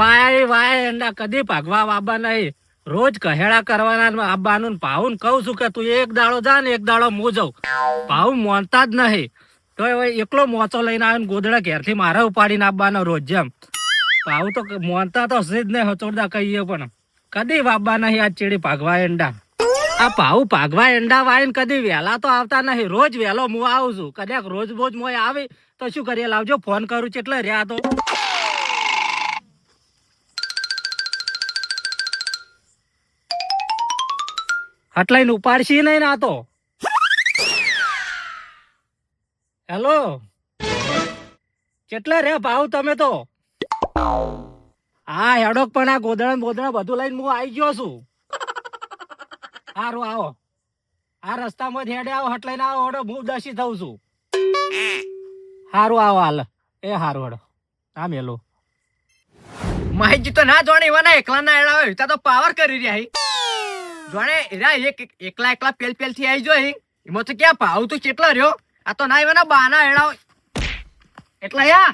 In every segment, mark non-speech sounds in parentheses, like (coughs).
Y Y એંડા કદી ભાગવા વાબા નહીં. રોજ કહેડા કરવાના આબાનું ને કહું છું કે તું એક દાડો જા ને એક દાડો હું જાઉં. ભાવું મોનતા જ નહીં. તો એકલો મોચો લઈને આવ્યો ગોદડા ઘેરથી મારે ઉપાડીને આપવાનો રોજ જેમ. ભાવું તો મોનતા તો છે જ નહીં હચોડતા કહીએ પણ. કદી વાબા નહીં આ ચેડી ભાગવા એંડા. આ પાઉ ભાગવા એંડા વાય ને કદી વહેલા તો આવતા નહીં. રોજ વહેલો હું આવું છું. કદાચ રોજ રોજ મોય આવી તો શું કરીએ? લાવજો, ફોન કરું છું એટલે રહ્યા તો. હટલાઈને ઉપાડશી નહીં ના તો. હેલો કેટલા રે ભાવ તમે તો? હા હેડોક પણ આ ગોદડા બોદડા બધું લઈને હું આવી ગયો છું. સારું આવો. આ રસ્તામાં હેડે આવો હટલાઈને આવો, હડો, હું દસી થઉં છું. સારું આવો, હાલ. એ સારું હડો. આ મેલો માહિતી તો ના જોણે એવા ના એકલા ના એડા હોય તો પાવર કરી રહ્યા જોણે એરા એક એક- એકલા એકલા પેલ પેલથી આવી જોઈ એમાં તો ક્યાં ભાવ તો કેટલા રહ્યો? આ તો ના એવાના બાના હેડા એટલા યા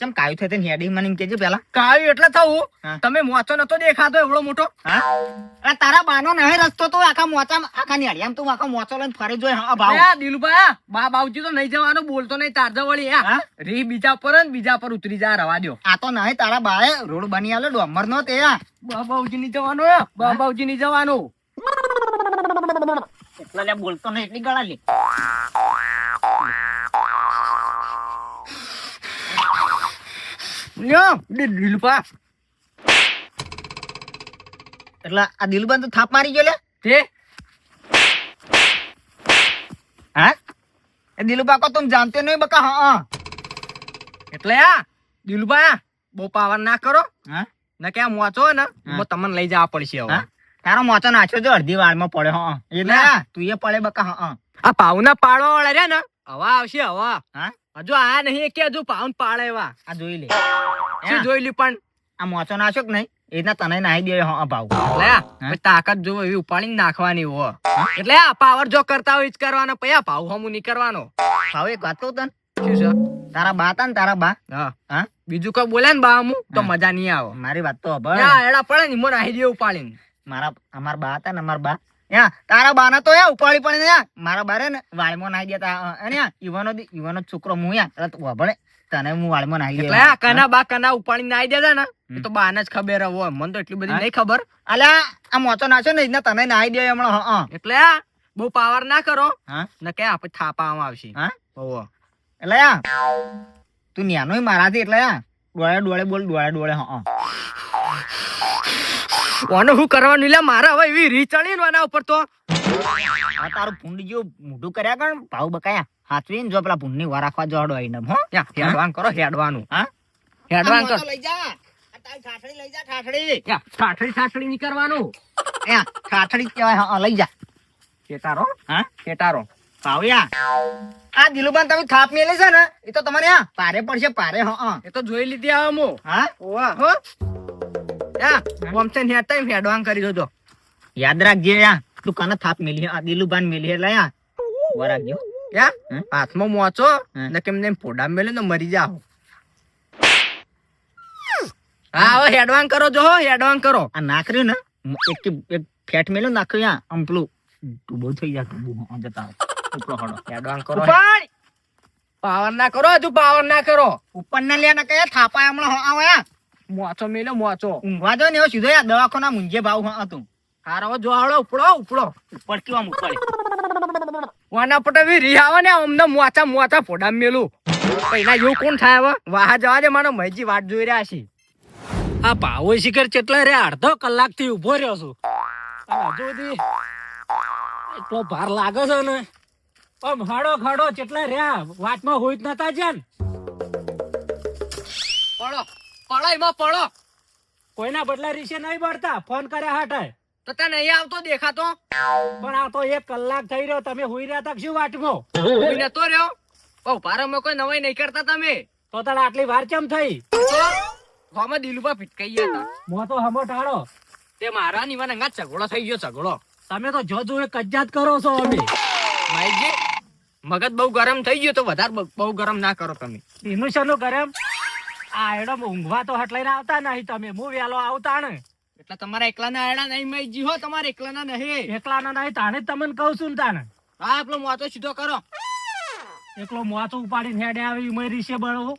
ચમ કાયું થતે ને હેડી મને કેજે પેલા. કાયું એટલે થવું. તમે મોચો નતો દેખાતો એવડો મોટો. હા. તારા બાનો નહે રસ્તો તો આખા મોચા આખા નિયાળી આમ તું આખા મોચો લઈને ફરી જોય હા ભાવ. અરે આ દિલુભા બા બાવજી તો નહીં જવાનો બોલતો નહીં તારજા વળી હા? રી બીજા પર ને બીજા પર ઉતરી જા રવા દ્યો. આ તો નહીં તારા બાએ રોડ બની આલો ડોમર નો તે બા બાવજી ની જવાનું બા બાવજી ની જવાનું. એટલા બોલતો નહીં એટલી ગળા લે લ્યો એટલે આ દિલબંધ તો થાપ મારી ગયો લે. તે? હા? એ દિલુબા કો તું જાનતે નહીં બકા હા એટલે આ દિલુભા બહુ પાવર ના કરો. હા? ને કે મોચો ને બહુ તમને લઈ જવા પડશે હવે? તારો મોચો નાખ્યો જો અડધી વાળમાં પડે હા એટલે તું એ પડે બકા હા હા. આ પાવના પાડો વાળા રે ને હવા આવશે હવા. હા? હજુ આ નહીં કે હજુ પાઉન પાડે એવા. આ જોઈ લે. શું જોઈ લે પણ? આ મોચો નાખ્યો કે નહીં? એ રીતના તને નાહી દે હા ભાવ. એટલે તાકાત જો એવી ઉપાડીને નાખવાની હો. એટલે આ પાવર જો કરતા હોય જ કરવાનો પછી આ ભાવ હમું નહીં કરવાનો. ભાવ એક વાત કહું તને? શું છે? તારા બા હતા ને તારા બા? હા. હા? બીજું કોઈ બોલે ને બા અમુક તો મજા નહીં આવે. મારી વાત તો હભળ. એડા પડે ને મને નાહી દે ઉપાડીને. મારા અમારા બા હતા ને અમારા બા. તારા બાના તો યા ઉપાડી પડે ને મારા બારે ને વાળમાં નાહી દેતા. અને ઈવાનો ઈવાનો છોકરો હું યા તું હભળે તને હું વાળમાં નાહી એટલે કના બા કના ઉપાડી નાહી દેતા ને એ તો બાને જ ખબર હોય મને તો એટલી બધી નહીં ખબર. અલ્યા આ મોચો નાચો ને તને નાહી દે હમણાં હા એટલે બહુ પાવર ના કરો. હા. ને કે આપણે થાપામાં આવશે. હા? ઓહો એટલે યા તું ન્યાનો મારાથી એટલે યા ડોળે ડોળે બોલ ડોળે ડોળે હા હા કોને શું કરવાનું લે મારે હવે એવી રીચણી ચડી ઉપર તો. આ તારું ભૂંડ જો મોઢું કર્યા કણ? ભાવ બકાયા. હાથવીને જો પેલા ભૂંડની વાર રાખવા જોડો આઈને હો. હેડવાન કરો હેડવાનું. હા? હેડવાન કરો. લઈ જા. ઠાઠડી લઈ જા ઠાઠડી. ઠાઠડી ઠાઠડી નહીં કરવાનું. યા ઠાઠડી કહેવાય. હા, હા લઈ જા. કેટારો હા? કેટારો ભાવ્યા આ દિલુબાન તમે થાપ મેલે છે ને એ તો તમારે હા પારે પડશે પારે હા હા. એ તો જોઈ લીધી આવો મો હા? ઓવા હો. કરી જોજો. યાદ રાખજે યા તું કને થાપ મેલી આ દિલુબાન મેલી એટલે યા રાખજો યા હાથમાં મોચો ને કેમ ને ફોડા મેલે ને મરી જાઓ. હા હવે હેડવાન કરો જો હો હેડવાન કરો. આ નાખર્યું ને એક એક ફેટ મેલ્યું નાખ્યું યા આમ પેલું ડૂબો થઈ જાય ડૂબો જતા ઉપરો હળો હેડવાન કરો પાવર ના કરો હજુ પાવર ના કરો. ઉપર ના લે ને કયા થાપા હમણાં આવ્યા આવો યા મોચો મેલો મોચો. ઊંઘવા જો ને એવો સીધો યા દવાખાના મુંજે ભાવ હતું. હારો, જો હાલો, ઉપડો ઉપડો. ઉપર કેવા ઉપર? વાના પટવી રી આવે ને અમને મોચા મોચા ફોડા મેલું. પહેલા એવું કોણ થાય હવે? વાહ જવા દે, મારો મહેજી વાટ જોઈ રહ્યા છે. આ પાવો શિખર ચેટલા રે અડધો કલાકથી ઊભો રહ્યો છું. હજુ સુધી એટલો ભાર લાગે છે ને. આમ હાડો ખાડો ચેટલા રહ્યા? વાટમાં હોય જ નતા જ્યાં પડો. પડો એમાં પડો. કોઈના બદલા રીશે નહીં બળતા. ફોન કર્યા હાટાય તો તને નહીં આવતો દેખાતો. પણ આ તો એક કલાક થઈ રહ્યો. તમે હુઈ રહ્યા તક શું વાટમો? કોઈ નતો રહ્યો. બહુ ભારામાં કોઈ નવાઈ નહીં કરતા તમે. તો તને આટલી વાર કેમ થઈ? હોમાં દિલુભા ફિટકાઈ ગયા હતા મો તો હમો ટાળો. તે મારા નીવાને અંગા ઝઘડો થઈ ગયો ઝઘડો. તમે તો જો જો કજ્જાત કરો છો અમે. માઈજી મગજ બહુ ગરમ થઈ ગયો તો વધારે બહુ ગરમ ના કરો તમે. એનું શાનું ગરમ? આ એડમ ઊંઘવા તો હટલાઈને આવતા નહીં તમે હું વેલો આવતા ને? એટલે તમારા એકલાના આયડા નહીં મઈજી હો તમારા એકલાના નહીં. એકલાના નહીં તાણે તમને કહું છું ને તાણે. હા આપણો મોતો સીધો કરો. એકલો મોચો ઉપાડીને હેડે આવી મેં રીસે બળવો.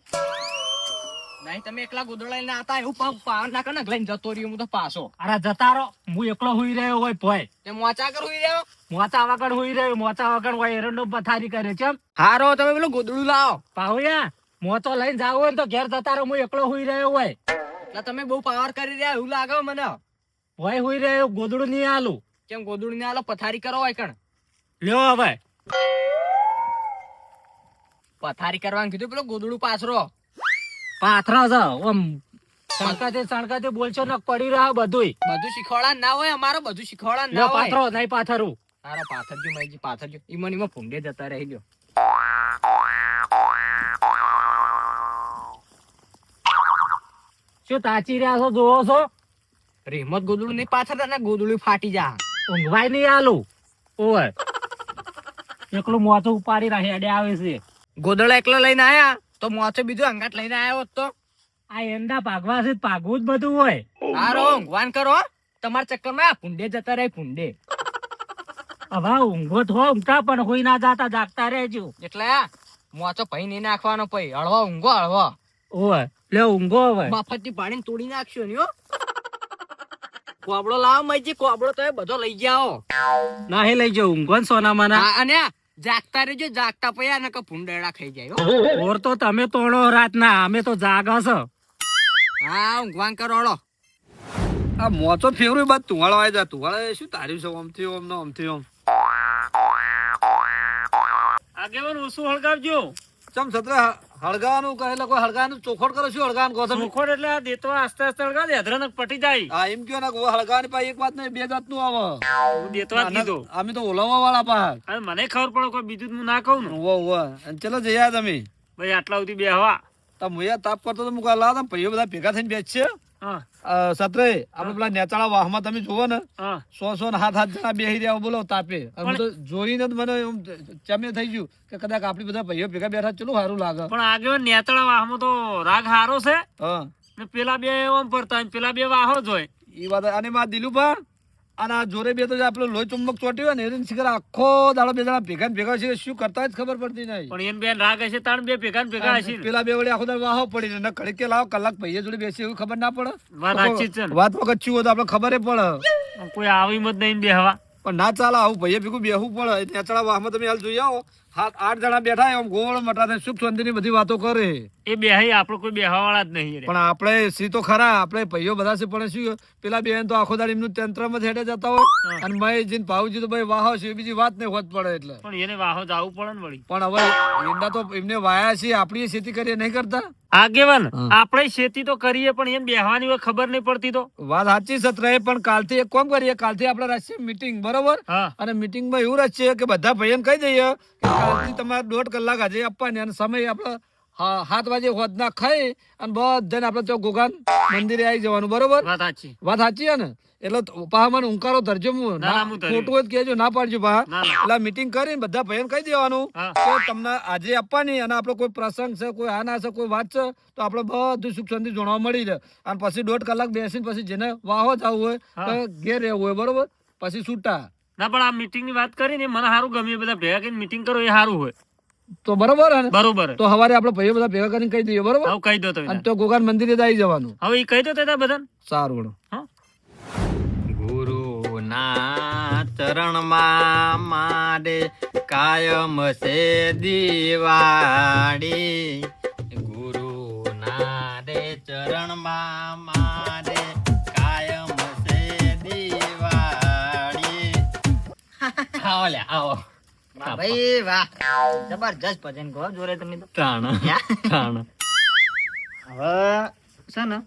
નહીં તમે એકલા ગોદડા લઈને આતા એવું પગ પાવર ના કરે લઈને જતો રહ્યો હું તો પાછો. અરે જતા રહો હું એકલો હુઈ રહ્યો હોય ભોય. તે મોચા કરું રહ્યો? મોચા વગર હુઈ રહ્યો મોચા વગર હોય એરંડો પથારી કરે છે હારો તમે પેલું ગોદડું લાવો. પાહુયા મોચો લઈને જાવ હોય તો ઘેર જતા રહો હું એકલો હુઈ રહ્યો હોય. એટલે તમે બહુ પાવર કરી રહ્યા એવું લાગે મને. હોય હુઈ રહ્યો ગોદડું નહીં આલું. કેમ ગોદડું નહીં આલો? પથારી કરો હોય કણ. લ્યો હવે. પથારી કરવાનું કીધું પેલું ગોદડું પાછરો પાથરો છે ઓમ સણકાતે સણકાતે બોલશો ને પડી રહ્યા બધુંય. બધું શીખવાડા ના હોય અમારો બધું શીખવાડા ના હોય. પાથરો નહીં પાથરું. તારો પાથરજો મઈજી પાથરજો. ઈમન ઈમાં ફૂંડે જતા રહી ગયો. શું તાચી રહ્યા છો જોવો છો? રેમત ગોદડું ની પાછળ તને ગોદડું ફાટી જા. ઊંઘવાય નહીં આલું. ઓય. એકલું મોથું ઉપાડી રહ્યા અડે આવે છે. ગોદડા એકલો લઈને આયા? તો મોથે બીજું અંગાટ લઈને આવ્યો તો? આ એંડા ભાગવા છે ભાગવું જ બધું હોય. હારો ઊંઘવાન કરો તમારા ચક્કરમાં માં ભૂંડે જતા રહે ભૂંડે હવે ઊંઘો તો ઊંઘતા પણ કોઈ ના જાતા જાગતા રહેજો. એટલે મોચો પહી નહીં નાખવાનો પૈ હળવો ઊંઘો હળવો. ઓય. લે ઊંઘો હવે. મફતથી પાણી તોડી નાખશો ને હો. કોબળો લાવો મજી કોબળો તો બધો લઈ જાઓ. ના હે લઈ જાઓ ઊંઘો ને સોના માના હા, અને જાગતા રહેજો જાગતા પયા ને ભૂંડેડા ખાઈ જાય ઓર તો તમે તોડો રાત ના અમે તો જાગા છો. હા ઊંઘવાન કરો હળો. આ મોચો ફેવરું બાદ તુવાળો આવી જા તુવાળો શું તાર્યું છે ઓમથી ઓમ નો ઓમથી ઓમ. આગેવાન ઓછું હળગાવજો. ચમ સત્ર હળગાવાનું કહે લોકો હળગાવાનું ચોખોટ કરો શું હળગાવાનું કહો તમે? ચોખોડ એટલે આ દેતો આસ્તે આસ્તે હળગાવ દે અધરનક પટી જાય. હા એમ કયો ને કે હળગાવાની પાસે એક વાત નહીં બે જાતનું આવે. હું દેતો જ અમે તો ઓલાવા વાળા પાસે મને ખબર પડે કોઈ બીજું હું ના કહું ને. ઓ ઓ અને ચલો જઈ તમે. ભાઈ આટલા સુધી બેહવા. તમે તાપ કરતો તો મુકા લાવ તમે ભાઈઓ બધા ભેગા થઈને બેસશે હા. સત્રે આપડે પેલા નેચાળા વાહમાં તમે જુઓ ને સો સો ને હાથ હાથ જણા બેહી રહ્યા બોલો તાપે. તો જોઈને મને એમ ચમે થઈ ગયું કે કદાચ આપડી બધા ભાઈઓ ભેગા બેઠા ચલો સારું લાગે. પણ આગળ નેચાળા વાહમાં તો રાગ હારો છે. હા. ને પેલા બે એમ પડતા પેલા બે વાહો જ હોય. એ વાત અને માં દિલુભા અને આ જોરે બે તો આપણે લોહી ચુંબક ચોટી હોય ને એની શિખર આખો દાડો બે દાડા ભેગા ભેગા છે શું કરતા જ ખબર પડતી નહીં. પણ એમ બેન રાગ હશે તાણ બે ભેગા ભેગા હશે પેલા બે વડે આખો દાડો વાહો પડી ને ખડકે લાવો કલાક ભાઈએ જોડે બેસી એવું ખબર ના પડે. વાત સાચી છે વાત વખત શું હોય તો આપણે ખબર પડે. કોઈ આવી મત નહીં બેહવા. પણ ના ચાલે આવું ભાઈએ ભેગું બેહવું પડે. નેચડા વાહમાં તમે હાલ જોઈ આવો. હાથ આઠ જણા બેઠા આમ ગોળ મટા સુખ શાંતિની બધી વાતો કરે. એ બેહી આપણે કોઈ બેહવા જ નહીં પણ આપણે સી તો ખરા આપણે ભાઈઓ બધા છે પણ શું પેલા બેન તો આખો દાડ એમનું તંત્રમાં હેડે જતા હોય. અને મય જીન ભાવજી તો ભાઈ વાહો છે બીજી વાત નહીં હોત પડે એટલે. પણ એને વાહો જવું પડે ને વળી. પણ હવે એમના તો એમને વાયા છે આપણી ખેતી કરીએ નહીં કરતા. આગેવાન આપણે ખેતી તો કરીએ પણ એમ બેહવાની હોય ખબર નહીં પડતી તો. વાત સાચી સત રહે પણ કાલથી એક કોમ કરીએ કાલથી આપણે રાખીએ મીટિંગ બરોબર? અને મીટિંગમાં એવું રાખીએ કે બધા ભાઈઓને કહી દઈએ કે કાલથી તમારે દોઢ કલાક આજે આપવાની અને સમય આપણે હા, સાત વાગે હોદના ખાઈ અને બધાને આપણે તો ગોગાન મંદિરે આવી જવાનું બરોબર? વાત સાચી. વાત સાચી ને? એટલે મને ઉંકારો ધરજો હું ના, ના. ખોટું જ કેજો ના પાડજો પા ના, ના. એટલે મીટિંગ કરીને બધા ભાઈઓને કહી દેવાનું. કે તમને આજે આપવાની અને આપણો કોઈ પ્રસંગ છે કોઈ આના છે કોઈ વાત છે તો આપણે બધું સુખ શાંતિ જોવા મળી જાય અને પછી દોઢ કલાક બેસીને પછી જેને વાહો જવું હોય તો ઘેર રહેવું હોય બરોબર? પછી છૂટા. ના પણ આ મીટિંગની વાત કરીને મને સારું ગમ્યું. બધા ભેગા કરીને મીટિંગ કરો એ સારું હોય. તો બરોબર હે ને બરોબર. તો હવારે આપણે ભાઈઓ બધા ભેગા કરીને કહી દઈએ બરોબર? હવે કહી દો તમે અને તો ગોગાન મંદિરે જ આવી જવાનું. હવે એ કહી દો તે બધા સારું ગણો ગુરુના ચરણમાં મારે કાયમ છે દિવાળી. ગુરુના રે ચરણમાં મારે કાયમ છે દિવાળી. આવો લે આવો. વાહ ભાઈ વાહ. જબરજસ્ત ભજન કહો જોરે તમે તો. તાણ (laughs) તાણ. હવે છે ને?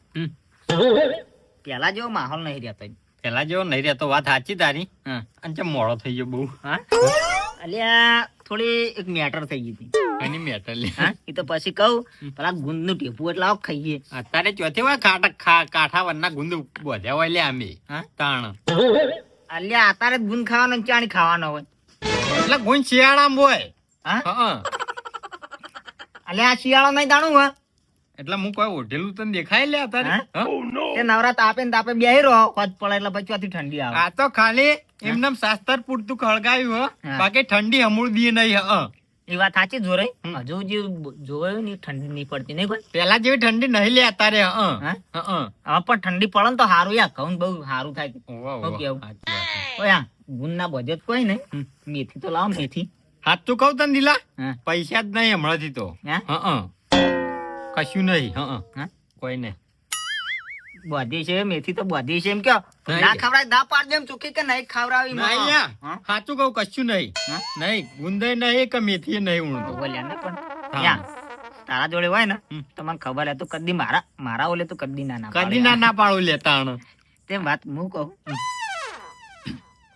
પેલા જેવો માહોલ નહીં રહેતો પેલા જેવો નહીં રહેતો વાત સાચી તારી. અને ચમ મોડો થઈ ગયો બહુ. અલ્યા થોડી એક મેટર થઈ ગઈ હતી. એની મેટર લે. હા એ તો પછી કહું પેલા ગુંદનું ટેપું એટલે આવો ખાઈએ. અત્યારે ચોથી વાર કાંઠા ખા કાંઠા વરના ગુંદ બોધ્યા હોય લે અમે? તાણ. અલ્યા અત્યારે ગુંદ ખાવાનો ચાણી ખાવાનો હોય. એટલે ગુણ શિયાળામાં હોય. હા? અલ્યા આ શિયાળો નહીં દાણું હા? એટલે હું કોઈ ઓઢેલું તને દેખાય લે અત્યારે હા? હા? તે નવરા તાપે ને તાપે બેહી રહો હોજ પડે એટલે પછી આથી ઠંડી આવે. આ તો ખાલી એમને શાસ્ત્ર પૂરતું ખળગાયું હો. બાકી ઠંડી અમૂળ દી નહીં હ એ વાત સાચી જોરે. હજુ જે જોયું ને ઠંડી નહીં પડતી નહીં કોઈ પેલા જેવી ઠંડી નહીં લે અત્યારે હ. હવે પણ ઠંડી પડે ને તો સારું યા ઘઉં બહુ સારું થાય. કેવું? ઓય ગુણના બજેટ કોઈ નહીં. મેથી તો લાવો મેથી. સાચું કહું તને દિલા પૈસા જ નહીં હમણાંથી તો. કશું નહીં હ? કોઈ નહીં. બધી છે મેથી તો બધી છે એમ કે. ના ખવડાય ના પાડ એમ ચોખ્ખી કે નહીં ખવડાવી નહીં. સાચું કહું કશું નહીં. નહીં ગુંદે નહીં કે મેથી નહીં ઉણતો બોલ્યા ને પણ. તારા જોડે હોય ને. તો મને ખબર હે તો કદી મારા મારા ઓલે તો કદી ના ના કદી ના ના પાડું લેતા તેમ તે વાત હું કહું.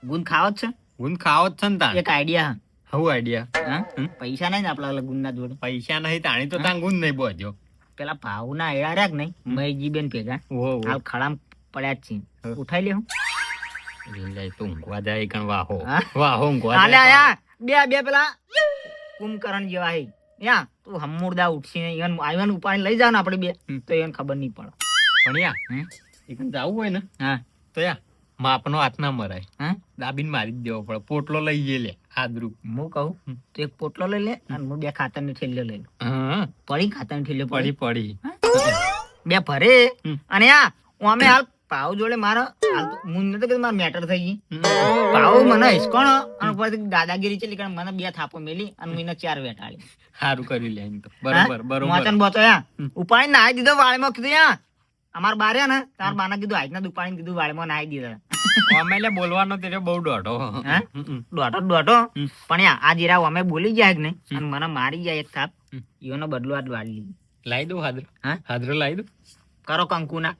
ગુંદ ખાવો જ છે? ગુંદ ખાવો જ છે ને તાણ? એક આઈડિયા હવું આઈડિયા હા. પૈસા નહીં ને આપણા ગુંદના જોડે? પૈસા નહીં તાણી તો તાણ ગુંદ નહીં બોજો. પેલા ભાવના એડા રાખ કે નહીં મયજી બેન ભેગા. હાલ ખડામ પડ્યા જ છે ઉઠાઈ લે હું તો ઊંઘવા જાય કણ વાહો. હા? વાહો ઊંઘવા હાલે આયા. બે બે પેલા કુંભકરણ જેવા હે. યા તું હમુરદા ઉઠીને ઈવન આઈવન ઉપાડી લઈ જાવ ને આપણે બે. તો એને ખબર નહીં પડે. પણ યા? એકન જાવું હોય ને? હા. તો યા. માપનો હાથ ના મરાય. હા? દાબીને મારી જ દેવો પડે. પોટલો લઈ જઈએ લે આદરું. હું કહું? તો એક પોટલો લઈ લે અને હું બે ખાતરની થેલીઓ લઈ લઉં. પડી ખાતરની થેલીઓ પડી? પડી પડી. બે ભરે? અને આ હું અમે હાલ પાવ જોડે મારા હું નતો કે મારા મેટર થઈ ગઈ. પાવ મને હિસકોણ અને ઉપરથી દાદાગીરી ચલી કારણ મને બે થાપો મેલી અને હું એને ચાર વેટાડી સારું કર્યું લે એમ તો. બરોબર બરોબર. મોચન બોતો યા. ઉપાડી નાહી દીધો વાળમાં કીધું યા અમાર બારે ને તાર બાના કીધું આજના ઉપાડીને કીધું વાળમાં નાઈ દીધા. અમે લે બોલવાનો તેરે બહુ ડોટો ડોટો ડોટો પણ યા આ જીરા અમે બોલી જાય કે નહીં. અને મને મારી જાય એક થાપ. ઈઓનો બદલો આજ વાળી લાઈ દઉં હાદરો? હા? હાદરો લાઈ દઉં? કરો કંકુના.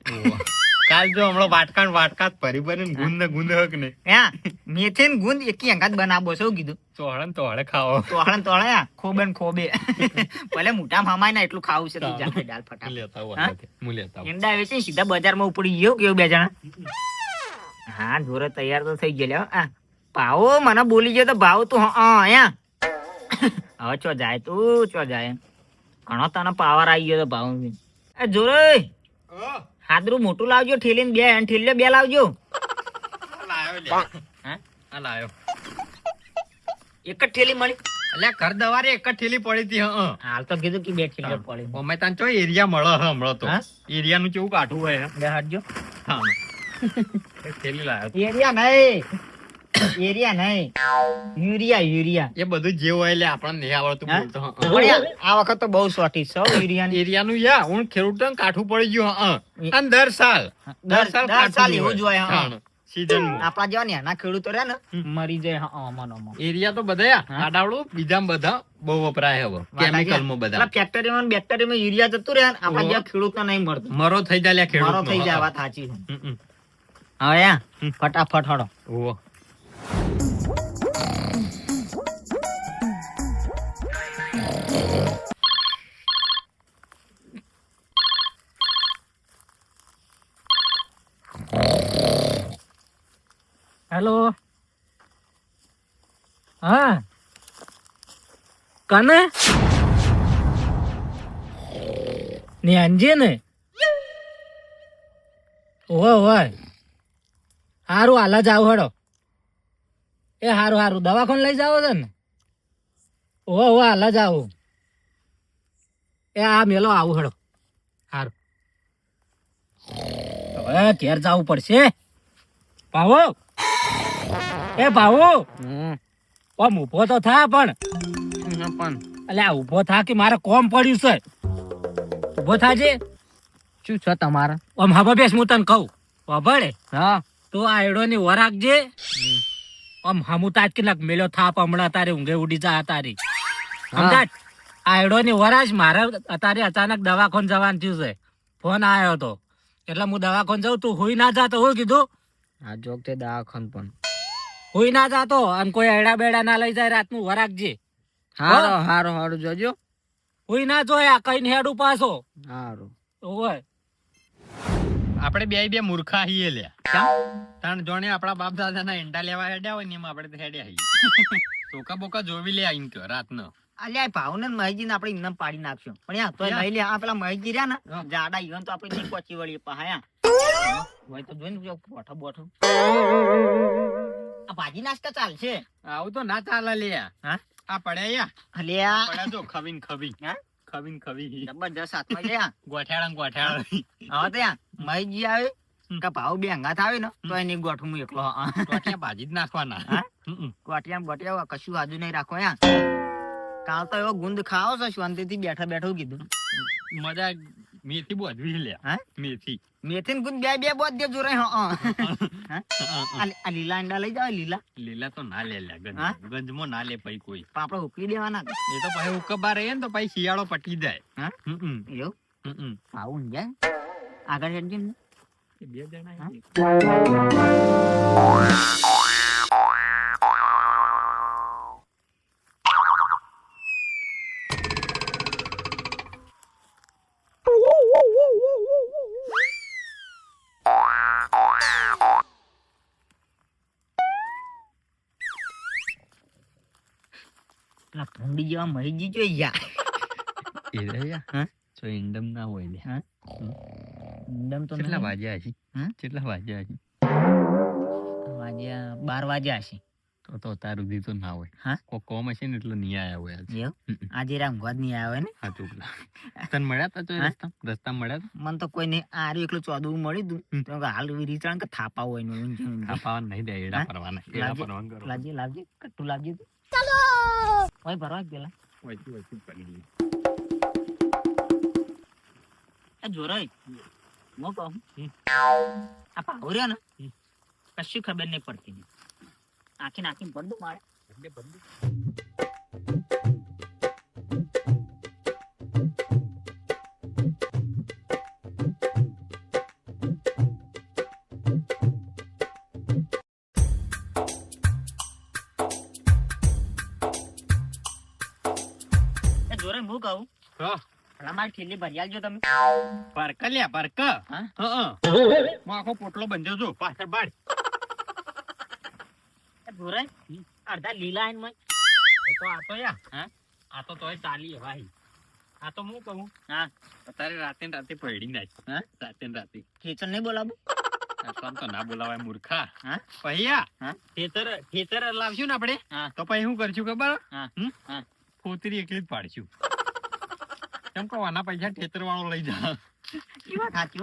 કાલ જો હમણાં વાટકા વાટકાત ભરી ભરીને ગુંદ ને ગુંદ હક ને. હા મેથી ને ગુંદ એકી અંગાત બનાવો શું કીધું. ચોળે તોળે ખાઓ. તોળે તોળે યા ખોબે ખોબે. (laughs) ભલે મોટા મામાય ને એટલું ખાવું છે તું જા દાલ ફટા લેતા આવું હા? લેતા આવું. ઈંડા વેચી સીધા બજારમાં ઉપડી ગયો કેવું બે જણા? હા જોરે તૈયાર તો થઈ ગયેલા આ ભાવો મને બોલી ગયો તો ભાવ તું હા હવે ચો જાય તું ચો જાય. ઘણો તને પાવર આવી ગયો તો ભાવ એ જોરે. હાદરું મોટું લાવજો ઠેલીને બે અને ઠેલીઓ બે લાવજો હા? લાયો. એક જ ઠેલી મળી એટલે ઘર દવારે એક જ ઠેલી પડી હતી હં. હાલ તો કીધું કે બે ઠેલીઓ પડી અમે તાન ચો એરિયા મળે હે હમણાં તો એરિયા એરિયાનું કેવું કાઠું હોય બે હાડજો હા. (laughs) ઠેલી લાયો. એરિયા નહીં એરિયા નહીં. યુરિયા યુરિયા એ બધું જે હોય એટલે આપણને નહીં આવડતું બોલતો પણ આ વખત તો બહુ સોટી છે યુરિયા એરિયાનું યા હું ખેડૂતોને કાઠું પડી ગયું હં. અને દર સાલ દર દર સાલ એવું જ હોય હા. આપણા જેવા નાના ખેડૂતો રહ્યા ને મરી જાય અમન અમન એરિયા તો બધા આડાવડું બીજા બધા બહુ વપરાય હવે કેમિકલમાં બધા. ફેક્ટરીમાં બેક્ટેરિયામાં યુરિયા જતું રહ્યા ને આપણા જેવા ખેડૂતો નહીં મળતું. મરો થઈ જાય લ્યા મરો થઈ જાય વાત સાચી. હવે ફટાફટ હડો. હેલો હા. કને? ને અંજે ને? ઓય ઓય હારું હાલ જ આવું હેડો. એ હારું સારું દવાખાને લઈ જાવ છે ને? ઓય ઓય હાલ જ આવું એ આ મેલો આવું હેડો. હારું. હવે ઘેર જવું પડશે. ભાવો. એ ભાવો. ઓમ ઊભો તો થા પણ. પણ. આ ઊભો થા કે મારે કોમ પડ્યું છે? ઊભો થાજે. શું છે તમારે? ઓમ હવે બેસ હું તને કહું. વાભળે હા. તો આ એડો ની વરાગજે આમ હમુ તાજ કે નાખ મેલ્યો થાપ હમણાં તારે ઊંઘે ઉડી જા તારી. સમજાત આયડો ની વરાજ મારે અત્યારે અચાનક દવાખાન જવાનું થયું છે. ફોન આવ્યો હતો એટલે હું દવાખાન જાઉં તું હોઈ ના જાતો હું કીધું? આ જોક તે દવાખાન પણ. હોઈ ના જાતો અને કોઈ એડા બેડા ના લઈ જાય રાતનું વરાગજે હારો હારો હારો જોજો. હોઈ ના જોયા કઈ હેડું પાછો. હારો. ઓય આપણે બે બે મૂર્ખા હઈએ લે ત્રણ જોણે આપણા બાપ દાદા ના એંડા લેવા હેડ્યા હોય ને એમાં આપણે હેડ્યા હઈએ (laughs) ચોકા બોકા જોવી લે આઈને કયો રાતનો. અલ્યા ભાવને મહેજી આપણે ઇનામ પાડી નાખશું પણ યા તો લઈ લે આ પેલા મહેજી રહ્યા ને જાડા ઈવન તો આપણે નહીં પહોંચી વળીએ પહાયા (coughs) હોય તો જોઈને બોઠો બોઠો આ ભાજી નાસ્તા ચાલશે? આવું તો ના ચાલે લે હા? આ પડ્યા અલ્યા પડ્યા જો ખવીન ખવી હા? ખવીન ખવી. જબરજસ્ત હાથમાં છે. ગોઠાળા ગોઠાળા હવે તો યા મહેજી આવે કે ભાવ બે હંગાથ આવે ને તો એની ગોઠું હું એકલો. ગોઠિયા ભાજી જ નાખવાના. ગોઠિયા ગોઠિયા ગોટિયા ગોટિયા કશું આજુ નહીં રાખો યા કાલ તો એવો ગુંદ ખાવો છે શાંતિથી બેઠા બેઠો કીધું. મજા મેથી બોધવી લે હા? મેથી. મેથી ગુંદ બે બે બોધ દેજો રે હા. આ લીલા અંડા લઈ જાવ લીલા. લીલા તો ના લે લે હા? ગંજ ગંજમાં ના લે પછી કોઈ. પણ ઉકલી દેવાના એ તો પછી ઉકબા રહે ને તો પછી શિયાળો પટી જાય. હા? એવું. આવું જાય? આગળ હેડજે બે જણા જેવા મહીજી જોઈ યા એ રહ્યા હા? તો ઇન્ડમ ના હોય લે દમ તો કેટલા. વાગ્યા છે હા? કેટલા વાગ્યા છે વાગ્યા બાર વાગ્યા હશે તો તો તાર સુધી તો ના હોય હા? કો કોમ હશે ને એટલે નહીં આયા હોય આજે. આજે રામ ગોદ નહીં આવ્યો ને હા ચોકલા તને મળ્યા તા તો રસ્તા રસ્તા મળ્યા તા મને તો કોઈ નહીં આ રહ્યું એકલું ચોદવું મળી દઉં તો હાલ રીચાણ કે થાપા હોય ને થાપા નહીં દે એડા હા? પરવાના એડા. પરવાન કરો લાવજે લાવજે કટ્ટુ લાવજે તું. ઓય ભરવા પેલા વચ્ચે વચ્ચે પડી ગઈ. એ જોરાઈ હું કહું હમ. આ પાવ રહ્યો ને. કશું ખબર નહીં પડતી આખી નાખી પડતું મારે એટલે બધું હું કહું હા. પેલા મારી ભરી આલજો તમે પારક લ્યા પારક હા? હા હું આખો પોટલો બંધ્યો છું પાછળ બાડ એ અડધા લીલા આઈને મય. તો આ તો યા હા? આ તો તોય ચાલી ભાઈ આ તો હું કહું હા તારે રાતે રાતે પડી નાખ હા? રાતે રાતે ખેતર નહીં બોલાવું તો ના બોલાવાય મૂર્ખા હા? પછી હા? ખેતર ખેતર લાવશું ને આપણે હા. તો પછી શું કરશું ખબર હા. હા. કોતરી એકલી જ પાડશું કહો આના પૈસા ખેતર વાળો લઈ જા. એ વાત સાચી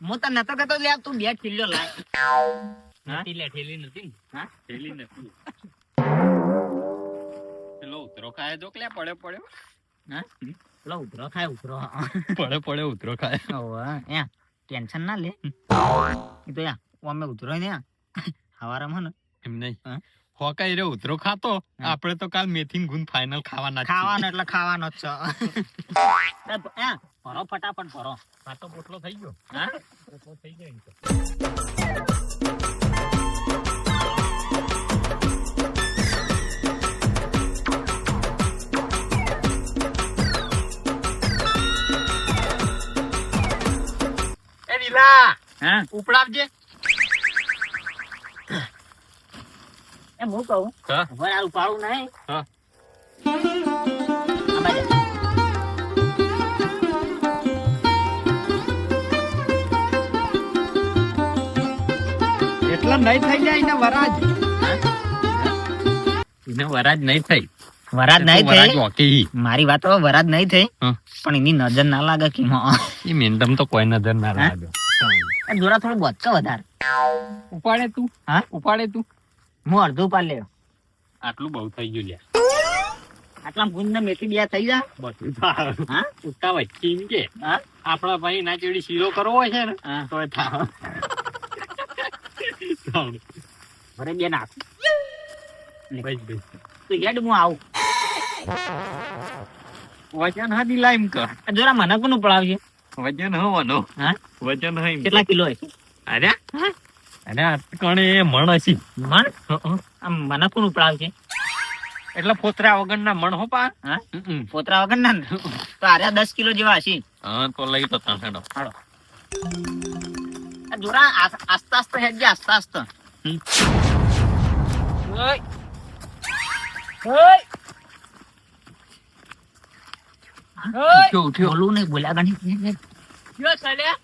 હું. તને નતો કહેતો લે તું બે ઠીલ્યો લાય. નથી લે ઠેલી નથી. હા? ઠેલી નથી. પેલો ઉતરો ખાય જો કે લે પડ્યો હા? પેલો ઉતરો ખાય ઉતરો. પડે પડે ઉતરો ખાય. ઓવા એ ટેન્શન ના લે. એ તો યા અમે ઉતરો ને હવારામાં ને. એમ નહીં? હોકાઈ રે ઉતરો ખાતો. આપણે તો કાલ મેથી ગુંદ ફાઇનલ ખાવાના ખાવાનો એટલે ખાવાનો જ છે. ભરો ફટાફટ ભરો. આ તો પોટલો થઈ ગયો. હા? પોટલો થઈ ગયો એ લીલા હા? ઉપડાવજે. એ હું કહું? હવે આ ઉપાડું નહીં. હા. એટલા નહીં થઈ જાય ને વરાજ. એને વરાજ નહીં થઈ. વરાજ નહીં થઈ? મારી વાત તો વરાજ નહીં થઈ? હા. પણ એની નજર ના લાગે કે હા. એ મેન્ડમ તો કોઈ નજર ના લાગે. જોરા થોડું વધતો વધારે. ઉપાડે તું. હા? ઉપાડે તું. હું અડધું પાર લે આટલું બહુ થઈ ગયું લ્યા. આટલા ગુંદ ને મેથી બે થઈ જા. બધું હા? ઉઠતા વચ્ચી કે. આપણા ભાઈ ના ચેડી શીરો કરવો હોય છે ને હા. તો થાવ. ભરે બે નાખ. બસ હેડ હું આવું. વજન હા દિલા એમ કર જરા મને કોનું પડાવજે વજન હવાનો. હા? વજન હે કેટલા કિલો હશે? અરે? અરે આ કણે મણ હશે. મણ? આમ મને કોણ ઉપડાવ છે એટલે ફોતરા વગરના મણ હો પા. હા? હમ. પોતરા વગર ના? તો આર્યા દસ કિલો જેવા હશે. હા તો લઈ તો તાણ હેડો હાડો જોરા આસ- આસ્તે આસ્તે હેડજે આસ્તે આસ્તે. ઓય. ઓય. ઓય. બોલું નહીં બોલ્યા ગણી. કયો સડ્યા